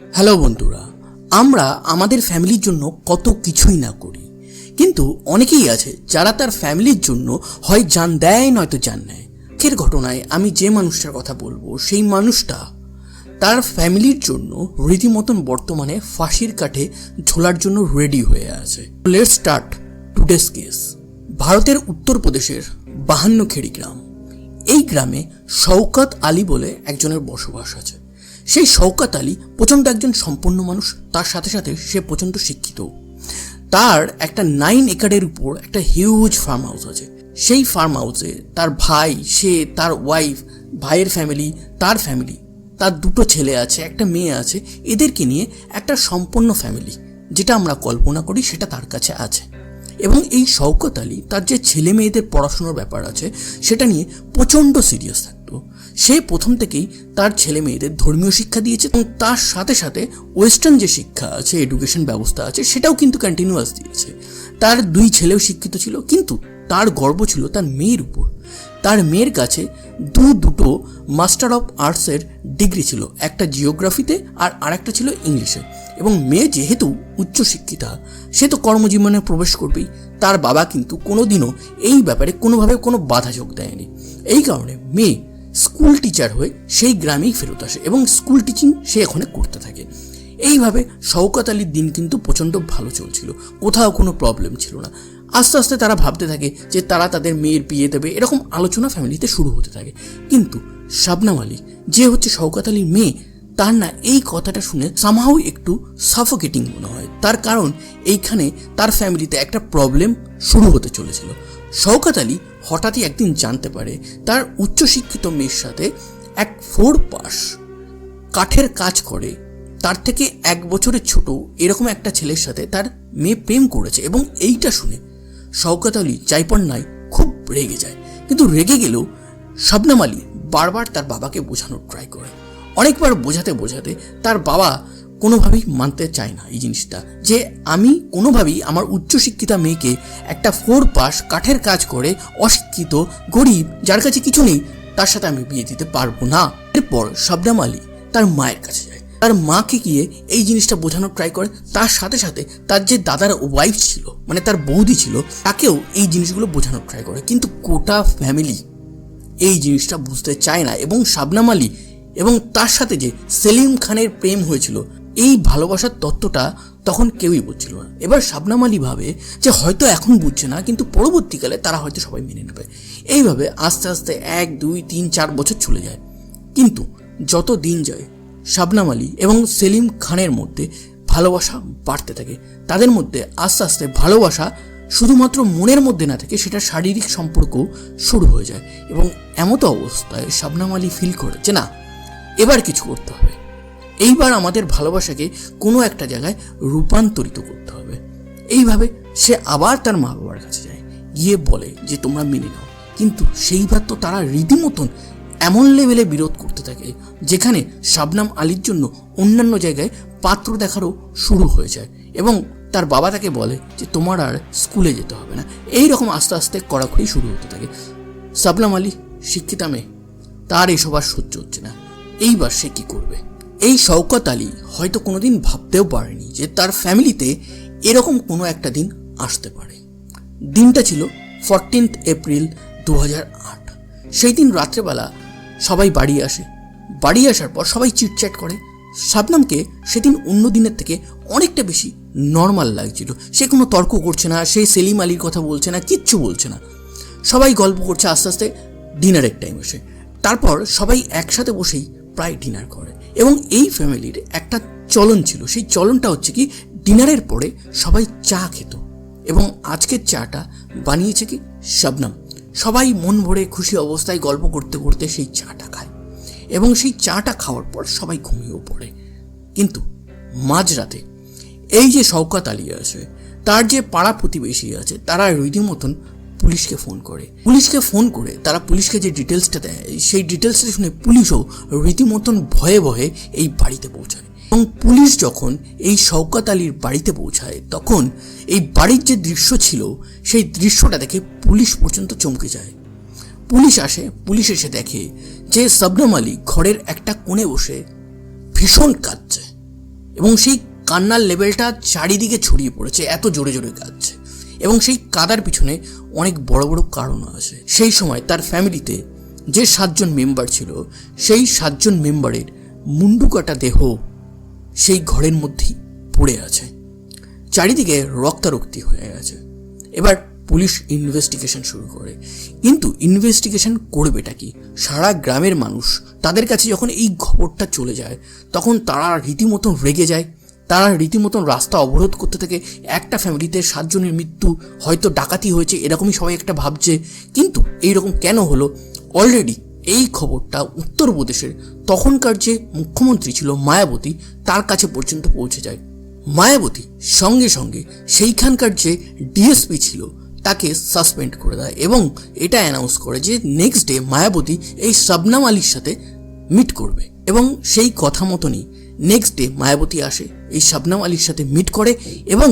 Hello বন্ধুরা, আমরা আমাদের ফ্যামিলির জন্য কত কিছুই না করি। কিন্তু অনেকেই আছে যারা তার ফ্যামিলির জন্য হয় জান দেয় নয়তো জান নেয়। আজকের ঘটনায় আমি যে মানুষটার কথা বলব, সেই মানুষটা তার ফ্যামিলির জন্য রীতিমতন বর্তমানে ফাঁসির কাঠে ঝোলার জন্য রেডি হয়ে আছে। লেট স্টার্ট টুডেস কেস ভারতের উত্তরপ্রদেশের বাহান্ন খেড়ি গ্রাম। এই গ্রামে শওকাত আলী বলে একজনের বসবাস আছে। সেই শওকাত আলী প্রচণ্ড একজন সম্পন্ন মানুষ, তার সাথে সাথে সে প্রচণ্ড শিক্ষিত। তার একটা নাইন একরের উপর একটা হিউজ ফার্ম হাউস আছে। সেই ফার্ম হাউসে তার ভাই, সে, তার ওয়াইফ ভাইয়ের ফ্যামিলি তার ফ্যামিলি তার দুটো ছেলে আছে, একটা মেয়ে আছে, এদেরকে নিয়ে একটা সম্পন্ন ফ্যামিলি যেটা আমরা কল্পনা করি সেটা তার কাছে আছে। এবং এই শওকত আলী তার যে ছেলে মেয়েদের পড়াশোনার ব্যাপার আছে, সেটা নিয়ে প্রচণ্ড সিরিয়াস থাকতো সে প্রথম থেকেই তার ছেলে মেয়েদের ধর্মীয় শিক্ষা দিয়েছে এবং তার সাথে সাথে ওয়েস্টার্ন যে শিক্ষা আছে, এডুকেশন ব্যবস্থা আছে, সেটাও কিন্তু কন্টিনিউয়াস দিয়েছে। তার দুই ছেলেও শিক্ষিত ছিল, কিন্তু তার গর্ব ছিল তার মেয়ের উপর। তার মেয়ের কাছে দু দুটো মাস্টার অফ আর্টসের ডিগ্রি ছিল, একটা জিওগ্রাফিতে আর আরেকটা ছিল ইংলিশে এবং মেয়ে যেহেতু উচ্চশিক্ষিতা সে তো কর্মজীবনে প্রবেশ করবেই। তার বাবা কিন্তু কোনোদিনও এই ব্যাপারে কোনোভাবে কোনো বাধা যোগ দেয়নি। এই কারণে মেয়ে স্কুল টিচার হয়ে সেই গ্রামেই ফেরত আসে এবং স্কুল টিচিং সে এখানে করতে থাকে। এইভাবে শওকত আলীর দিন কিন্তু প্রচণ্ড ভালো চলছিল। কোথাও কোনো প্রবলেম ছিল না। আস্তে আস্তে তারা ভাবতে থাকে যে তারা তাদের মেয়ের বিয়ে দেবে, এরকম আলোচনা ফ্যামিলিতে শুরু হতে থাকে। কিন্তু শাবনাম আলী, যে হচ্ছে শওকত আলীর মেয়ে, তার না এই কথাটা শুনে সামহাও একটু সাফোকেটিং মনে হয়। তার কারণ, এইখানে তার ফ্যামিলিতে একটা প্রবলেম শুরু হতে চলেছিল। শওকত আলী হঠাৎই একদিন জানতে পারে তার উচ্চশিক্ষিত মেয়ের সাথে এক ফোর পাস কাঠের কাজ করে। তার থেকে এক বছরের ছোট এরকম একটা ছেলের সাথে তার মেয়ে প্রেম করেছে এবং এইটা শুনে শওকত আলী চাইপন নাই খুব রেগে যায়। কিন্তু রেগে গেলেও শবনাম আলী বারবার তার বাবাকে বোঝানোর ট্রাই করে। অনেকবার বোঝাতে বোঝাতে তার বাবা কোনোভাবেই মানতে চায় না এই জিনিসটা। যে আমি কোনোভাবেই আমার উচ্চশিক্ষিতা মেয়েকে একটা ফোর পাস কাঠের কাজ করে অশিক্ষিত, গরিব, যার কাছে কিছু নেই, তার সাথে আমি বিয়ে দিতে পারব না। এরপর শবনাম আলী তার মায়ের কাছে যায়। তার মাকে গিয়ে এই জিনিসটা বোঝানোর ট্রাই করে। তার সাথে সাথে তার যে দাদার ওয়াইফ ছিল মানে তার বৌদি ছিল, তাকেও এই জিনিসগুলো বোঝানোর ট্রাই করে। কিন্তু গোটা ফ্যামিলি এই জিনিসটা বুঝতে চায় না এবং শাবনাম আলী এবং তার সাথে যে সেলিম খানের প্রেম হয়েছিল এই ভালোবাসার তত্ত্বটা তখন কেউই বুঝছিল না। এবার শাবনাম আলী ভাবে যে হয়তো এখন বুঝছে না, কিন্তু পরবর্তীকালে তারা হয়তো সবাই মেনে নেবে। এইভাবে আস্তে আস্তে এক, দুই, তিন, চার বছর চলে যায়। কিন্তু যত দিন যায়, শাবনাম আলী এবং সেলিম খানের মধ্যে ভালোবাসা বাড়তে থাকে। তাদের মধ্যে আস্তে আস্তে ভালোবাসা শুধুমাত্র মনের মধ্যে না থেকে সেটা শারীরিক সম্পর্ক শুরু হয়ে যায়। এবং এমতো অবস্থায় শাবনাম আলী ফিল করে যে না, এবার কিছু করতে হবে। এইবার আমাদের ভালোবাসাকে কোনো একটা জায়গায় রূপান্তরিত করতে হবে। এইভাবে সে আবার তার মা বাবার কাছে যায়, গিয়ে বলে যে, তোমরা মেনে নাও। কিন্তু সেইবার তো তারা রীতিমতন এমন লেভেলে বিরোধ করতে থাকে, যেখানে শাবনাম আলীর জন্য অন্যান্য জায়গায় পাত্র দেখারও শুরু হয়ে যায় এবং তার বাবা তাকে বলে যে, তোমার আর স্কুলে যেতে হবে না। এই রকম আস্তে আস্তে কড়াকড়ি শুরু হতে থাকে। শাবনাম আলী, শিক্ষিতা মেয়ে, তার এসব আর সহ্য হচ্ছে না। এইবার সে কি করবে? এই শওকত আলী হয়তো কোনোদিন ভাবতেও পারেনি যে তার ফ্যামিলিতে এরকম কোনো একটা দিন আসতে পারে। দিনটা ছিল ফরটিন্থ এপ্রিল দু আট। সেই দিন রাত্রেবেলা সবাই বাড়ি আসে। বাড়ি আসার পর সবাই চিটচ্যাট করে। শাবনামকে সেদিন অন্য দিনের থেকে অনেকটা বেশি নর্মাল লাগছিল। সে কোনো তর্ক করছে না, সে সেলিম আলীর কথা বলছে না, কিচ্ছু বলছে না। সবাই গল্প করছে আস্তে আস্তে ডিনারের টাইম এসে। তারপর সবাই একসাথে বসেই প্রায় ডিনার করে। এবং এই ফ্যামিলির একটা চলন ছিল। সেই চলনটা হচ্ছে কি, ডিনারের পরে সবাই চা খেত এবং আজকের চাটা বানিয়েছে কি, শবনম। সবাই মন ভরে খুশি অবস্থায় গল্প করতে করতে সেই চাটা খায় এবং সেই চাটা খাওয়ার পর সবাই ঘুমিয়েও পড়ে। কিন্তু মাঝরাতে এই যে শওকাত আলী আছে, তার যে পাড়া প্রতিবেশী আছে, তারা রীতিমতন পুলিশকে ফোন করে। পুলিশকে ফোন করে তারা পুলিশকে যে ডিটেলসটা দেয়, সেই ডিটেলসটা শুনে পুলিশও রীতিমতন ভয়ে ভয়ে এই বাড়িতে পৌঁছায়। এবং পুলিশ যখন এই শওকাত আলীর বাড়িতে পৌঁছায়, তখন এই বাড়ির যে দৃশ্য ছিল, সেই দৃশ্যটা দেখে পুলিশ পর্যন্ত চমকে যায়। পুলিশ আসে, পুলিশ এসে দেখে যে শবনম আলী ঘরের একটা কোণে বসে ভীষণ কাঁদছে এবং সেই কান্নার লেভেলটা চারিদিকে ছড়িয়ে পড়েছে, এত জোরে জোরে কাঁদছে। এবং সেই কাদার পিছনে অনেক বড় বড় কারণ আছে। সেই সময় তার ফ্যামিলিতে যে সাতজন মেম্বার ছিল, সেই সাতজন মেম্বারের মুন্ডু কাটা দেহ সেই ঘরের মধ্যেই পড়ে আছে। চারিদিকে রক্তারক্তি হয়ে গেছে। এবার পুলিশ ইনভেস্টিগেশন শুরু করে। কিন্তু ইনভেস্টিগেশন করবেটা কি? সারা গ্রামের মানুষ তাদের কাছে যখন এই খবরটা চলে যায়, তখন তারা রীতিমতন রেগে যায়। তারা রীতিমতন রাস্তা অবরোধ করতে থাকে। একটা ফ্যামিলিতে সাতজনের মৃত্যু, হয়তো ডাকাতি হয়েছে, এরকমই সবাই একটা ভাবছে। কিন্তু এইরকম কেন হলো? অলরেডি এই খবরটা উত্তরপ্রদেশের তখনকার যে মুখ্যমন্ত্রী ছিল মায়াবতী, তার কাছে পর্যন্ত পৌঁছে যায়। মায়াবতী সঙ্গে সঙ্গে সেইখানকার যে ডিএসপি ছিল, তাকে সাসপেন্ড করে দেয় এবং এটা অ্যানাউন্স করে যে নেক্সট ডে মায়াবতী এই শবনাম আলীর সাথে মিট করবে। এবং সেই কথা মতনই নেক্সট ডে মায়াবতী আসে, এই শাবনাম আলীর সাথে মিট করে এবং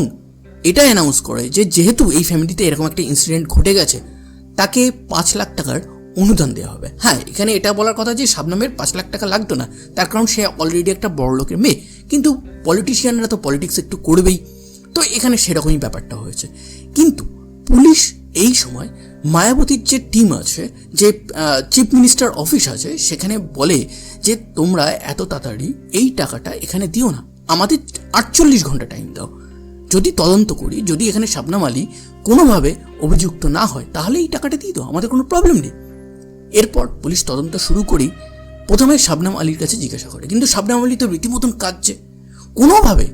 এটা অ্যানাউন্স করে যে যেহেতু এই ফ্যামিলিতে এরকম একটা ইনসিডেন্ট ঘটে গেছে, তাকে পাঁচ লাখ টাকার অনুদান দেওয়া হবে। হ্যাঁ এখানে এটা বলার কথা যে শাবনামের পাঁচ লাখ টাকা লাগতো না, তার কারণ সে অলরেডি একটা বড় লোকের মেয়ে। কিন্তু পলিটিশিয়ানরা তো পলিটিক্স একটু করবেই। তো এখানে সেরকমই ব্যাপারটা হয়েছে। কিন্তু পুলিশ এই সময় মায়াবতীর যে টিম আছে, যে চিফ মিনিস্টার অফিস আছে, সেখানে বলে যে, তোমরা এত তাড়াতাড়ি এই টাকাটা এখানে দিও না। আমাদের আটচল্লিশ ঘণ্টা টাইম দাও। যদি তদন্ত করি, যদি এখানে শাবনাম আলী কোনোভাবে অভিযুক্ত না হয়, তাহলে এই টাকাটা দিয়ে দাও। আমাদের কোনো প্রবলেম নেই। এরপর পুলিশ তদন্ত শুরু করি। প্রথমে শাবনাম আলীর কাছে জিজ্ঞাসা করে। কিন্তু শাবনাম আলী তো রীতিমতন কাঁদছে। কোনোভাবে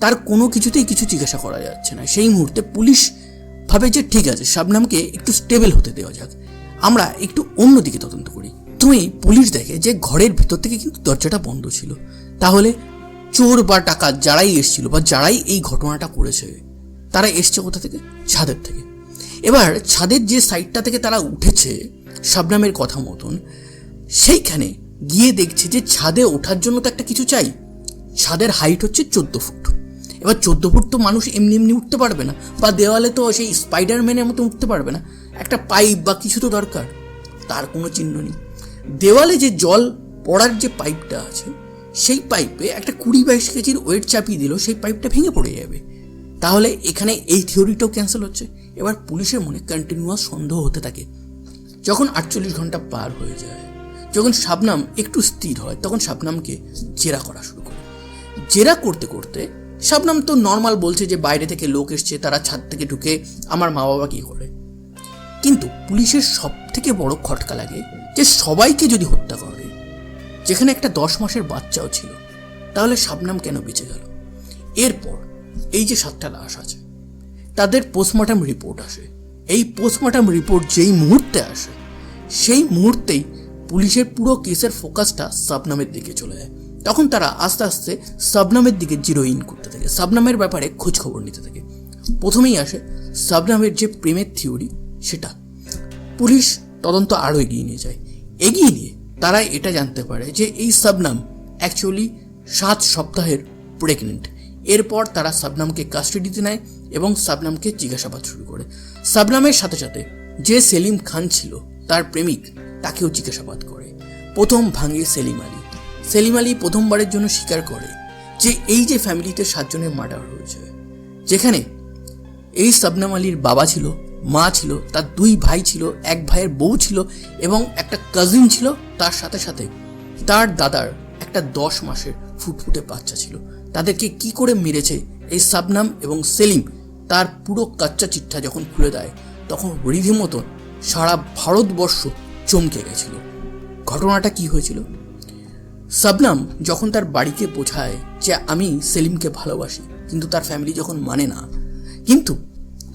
তার কোনো কিছুতেই কিছু জিজ্ঞাসা করা যাচ্ছে না। সেই মুহূর্তে পুলিশ ভাবে যে ঠিক আছে, শাবনামকে একটু স্টেবল হতে দেওয়া যাক। আমরা একটু অন্যদিকে তদন্ত করি। তুমি পুলিশ দেখে যে ঘরের ভিতর থেকে কিন্তু দরজাটা বন্ধ ছিল। তাহলে চোর বা টাকা যারাই এসছিল বা যারাই এই ঘটনাটা করেছে, তারা এসছে কোথা থেকে? ছাদের থেকে। এবার ছাদের যে সাইডটা থেকে তারা উঠেছে, শাবনামের কথা মতন, সেইখানে গিয়ে দেখছে যে ছাদে ওঠার জন্য তো একটা কিছু চাই। ছাদের হাইট হচ্ছে চোদ্দ ফুট। এবার চোদ্দ ফুট তো মানুষ এমনি এমনি উঠতে পারবে না। বা দেওয়ালে তো সেই স্পাইডারম্যানের মতো উঠতে পারবে না। একটা পাইপ বা কিছু তো দরকার, তার কোনো চিহ্ন নেই। দেওয়ালে যে জল পড়ার যে পাইপটা আছে, সেই পাইপে একটা কুড়ি বাইশ কেজির ওয়েট চাপিয়ে দিল সেই পাইপটা ভেঙে পড়ে যাবে। তাহলে এখানে এই থিওরিটাও ক্যান্সেল হচ্ছে। এবার পুলিশের মনে কন্টিনিউয়াস সন্দেহ হতে থাকে। যখন আটচল্লিশ ঘণ্টা পার হয়ে যায়, যখন শাবনাম একটু স্থির হয়, তখন শাবনামকে জেরা করা শুরু করে। জেরা করতে করতে শাবনাম তো নর্মাল বলছে যে বাইরে থেকে লোক এসছে, তারা ছাদ থেকে ঢুকে আমার মা বাবা কি করে কিন্তু পুলিশের সব থেকে বড় খটকা লাগে যে সবাইকে যদি হত্যা করে, যেখানে একটা দশ মাসের বাচ্চাও ছিল, তাহলে শাবনাম কেন বেঁচে গেল? এরপর এই যে সাতটা লাশ আছে, তাদের পোস্টমর্টম রিপোর্ট আসে। এই পোস্টমর্টম রিপোর্ট যেই মুহূর্তে আসে, সেই মুহূর্তেই পুলিশের পুরো কেসের ফোকাসটা সাবনামের দিকে চলে যায়। তখন তারা আস্তে আস্তে সাবনামের দিকে জিরো ইন করতে থাকে। সাবনামের ব্যাপারে খোঁজ খবর নিতে থাকে। প্রথমেই আসে সাবনামের যে প্রেমের থিওরি, সেটা। পুলিশ তদন্ত আরও এগিয়ে নিয়ে যায়। এগিয়ে নিয়ে তারা এটা জানতে পারে যে এই সাবনাম অ্যাকচুয়ালি সাত সপ্তাহের প্রেগনেন্ট এরপর তারা সাবনামকে কাস্টাডিতে নেয় এবং সাবনামকে জিজ্ঞাসাবাদ শুরু করে। সাবনামের সাথে সাথে যে সেলিম খান ছিল, তার প্রেমিক, তাকেও জিজ্ঞাসাবাদ করে। প্রথম ভাঙে সেলিম আলী। সেলিম আলী প্রথমবারের জন্য স্বীকার করে যে এই যে ফ্যামিলিতে সাতজনের মার্ডার হয়েছে, যেখানে এই সাবনাম আলীর বাবা ছিল, মা ছিল, তার দুই ভাই ছিল, এক ভাইয়ের বউ ছিল এবং একটা কাজিন ছিল, তার সাথে সাথে তার দাদার একটা দশ মাসের ফুটফুটে বাচ্চা ছিল। তাদেরকে কি করে মেরেছে এই সাবনাম এবং সেলিম? তার পুরো কাচ্চা চিঠা যখন খুলে দেয়, তখন রীতিমতো সারা ভারতবর্ষ চমকে গেছিল। ঘটনাটা কি হয়েছিল? সাবনাম যখন তার বাড়িতে বোঝায় যে আমি সেলিমকে ভালোবাসি, কিন্তু তার ফ্যামিলি যখন মানে না। কিন্তু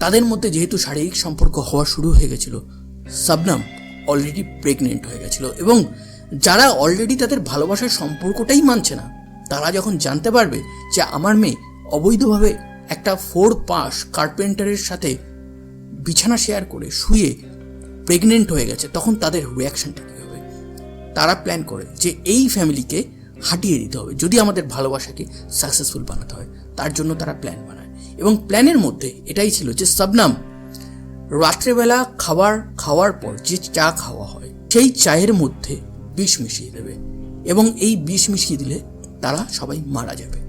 তাদের মধ্যে যেহেতু শারীরিক সম্পর্ক হওয়া শুরু হয়ে গেছিল, সাবনাম অলরেডি প্রেগনেন্ট হয়ে গেছিল এবং যারা অলরেডি তাদের ভালোবাসার সম্পর্কটাই মানছে না, তারা যখন জানতে পারবে যে আমার মেয়ে অবৈধভাবে একটা ফোর পাস কার্পেন্টারের সাথে বিছানা শেয়ার করে শুয়ে প্রেগনেন্ট হয়ে গেছে, তখন তাদের রিয়াকশনটা কী তারা প্ল্যান করে যে এই ফ্যামিলিকে হাঁটিয়ে দিতে হবে, যদি আমাদের ভালোবাসাকে সাকসেসফুল বানাতে হয়, তার জন্য তারা প্ল্যান বানায়। এবং প্ল্যানের মধ্যে এটাই ছিল যে সাবনাম, রাত্রেবেলা খাবার খাওয়ার পর যে চা খাওয়া হয়, সেই চায়ের মধ্যে বিষ মিশিয়ে দেবে এবং এই বিষ মিশিয়ে দিলে তারা সবাই মারা যাবে।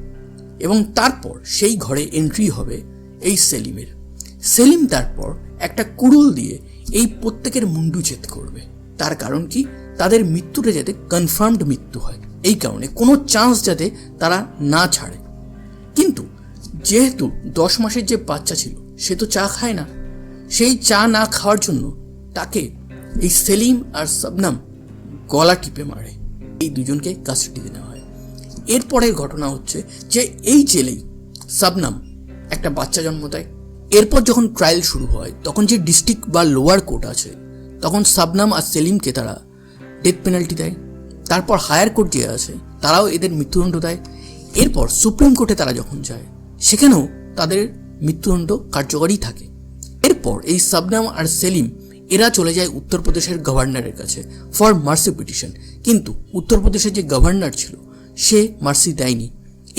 এবং তারপর সেই ঘরে এন্ট্রি হবে এই সেলিমের। সেলিম তারপর একটা কুড়ুল দিয়ে এই প্রত্যেকের মুন্ডু করবে। তার কারণ কি? তাদের মৃত্যুটা যাতে কনফার্মড মৃত্যু হয়। এই কারণে কোনো চান্স যাতে তারা না ছাড়ে। কিন্তু যেহেতু দশ মাসের যে বাচ্চা ছিল, সে তো চা খায় না। সেই চা না খাওয়ার জন্য তাকে এই সেলিম আর শবনম গলা টিপে মারে। এই দুজনকে কাস্টাডিতে নেওয়া হয়। এরপরের ঘটনা হচ্ছে যে এই জেলেই সাবনাম একটা বাচ্চা জন্ম দেয়। এরপর যখন ট্রায়াল শুরু হয়, তখন যে ডিস্ট্রিক্ট বা লোয়ার কোর্ট আছে, তখন সাবনাম আর সেলিমকে তারা ডেথ পেনাল্টি দেয়, তারপর হায়ার কোর্ট যে আছে, তারাও এদের মৃত্যুদণ্ড দেয়। এরপর সুপ্রিম কোর্টে তারা যখন যায়, সেখানেও তাদের মৃত্যুদণ্ড কার্যকরী থাকে। এরপর এই সাবনাম আর সেলিম, এরা চলে যায় উত্তরপ্রদেশের গভর্নরের কাছে ফর মার্সি পিটিশন কিন্তু উত্তরপ্রদেশের যে গভর্নর ছিল, সে মার্সি দেয়নি।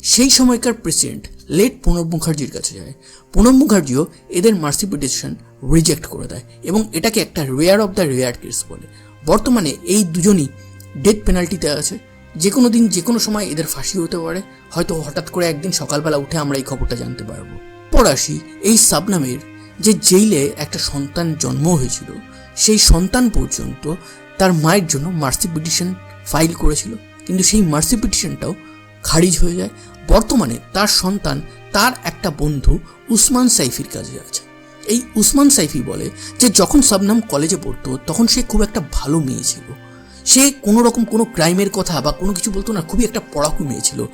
সেই সময়কার প্রেসিডেন্ট লেট প্রণব মুখার্জির কাছে যায়। প্রণব মুখার্জিও এদের মার্সি পিটিশন রিজেক্ট করে দেয় এবং এটাকে একটা rare of the rare case বলে। বর্তমানে এই দুজনই ডেথ পেনাল্টিতে আছে। যে কোনো দিন যে কোনো সময় এদের ফাঁসি হতে পারে। হয়তো হঠাৎ করে একদিন সকালবেলা উঠে আমরা এই খবরটা জানতে পারব। পর আসি এই সাবনামের যে জেইলে একটা সন্তান জন্ম হয়েছিল। সেই সন্তান পর্যন্ত তার মায়ের জন্য মার্সি পিটিশন ফাইল করেছিল। কিন্তু সেই মার্সি পিটিশনটাও খারিজ হয়ে যায়। বর্তমানে তার সন্তান, তার একটা বন্ধু উসমান সাইফির কাছে আছে। এই উসমান সাইফি বলে যে যখন সাবনাম কলেজে পড়তো, তখন সে খুব একটা ভালো মেয়ে ছিল। সে কোনো রকম কোনো ক্রাইমের কথা বা কোনো কিছু বলতো না, খুবই একটা পড়াকু মেয়ে ছিল।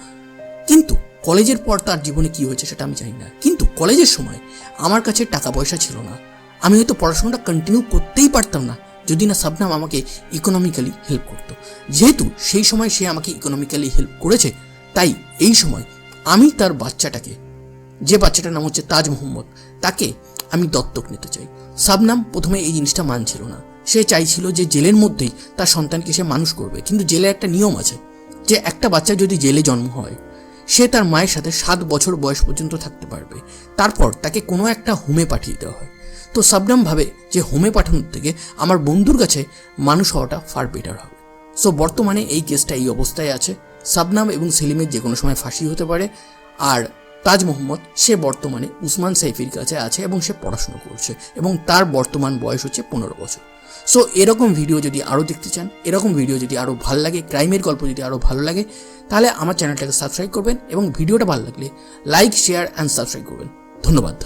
কিন্তু কলেজের পর তার জীবনে কি হয়েছে সেটা আমি জানি না। কিন্তু কলেজের সময় আমার কাছে টাকা পয়সা ছিল না। আমি হয়তো পড়াশোনাটা কন্টিনিউ করতেই পারতাম না, যদি না সাবনাম আমাকে ইকোনমিক্যালি হেল্প করতো। যেহেতু সেই সময় সে আমাকে ইকোনমিক্যালি হেল্প করেছে, তাই এই সময় আমি তার বাচ্চাটাকে, যে বাচ্চাটার নাম হচ্ছে তাজ মোহাম্মদ, তাকে আমি দত্তক নিতে চাই। সাবনাম প্রথমে এই জিনিসটা মানছিল না। সে চাইছিল যে জেলের মধ্যেই তার সন্তানকে সে মানুষ করবে। কিন্তু জেলে একটা নিয়ম আছে যে একটা বাচ্চা যদি জেলে জন্ম হয়, সে তার মায়ের সাথে সাত বছর বয়স পর্যন্ত থাকতে পারবে। তারপর তাকে কোনো একটা হোমে পাঠিয়ে দেওয়া হয়। তো সাবনাম ভাবে যে হোমে পাঠানোর থেকে আমার বন্ধুর কাছে মানুষ হওয়াটা ফার বেটার হবে। সো বর্তমানে এই কেসটা এই অবস্থায় আছে। সাবনাম এবং সেলিমের যে কোনো সময় ফাঁসি হতে পারে। আর তাজ মোহাম্মদ, সে বর্তমানে উসমান সাইফির কাছে আছে এবং সে পড়াশুনো করছে এবং তার বর্তমান বয়স হচ্ছে পনেরো বছর। সো এরকম ভিডিও যদি আরও দেখতে চান, এরকম ভিডিও যদি আরও ভালো লাগে ক্রাইমের গল্প যদি আরও ভালো লাগে, তাহলে আমার চ্যানেলটাকে সাবস্ক্রাইব করবেন এবং ভিডিওটা ভালো লাগলে লাইক শেয়ার অ্যান্ড সাবস্ক্রাইব করবেন। ধন্যবাদ।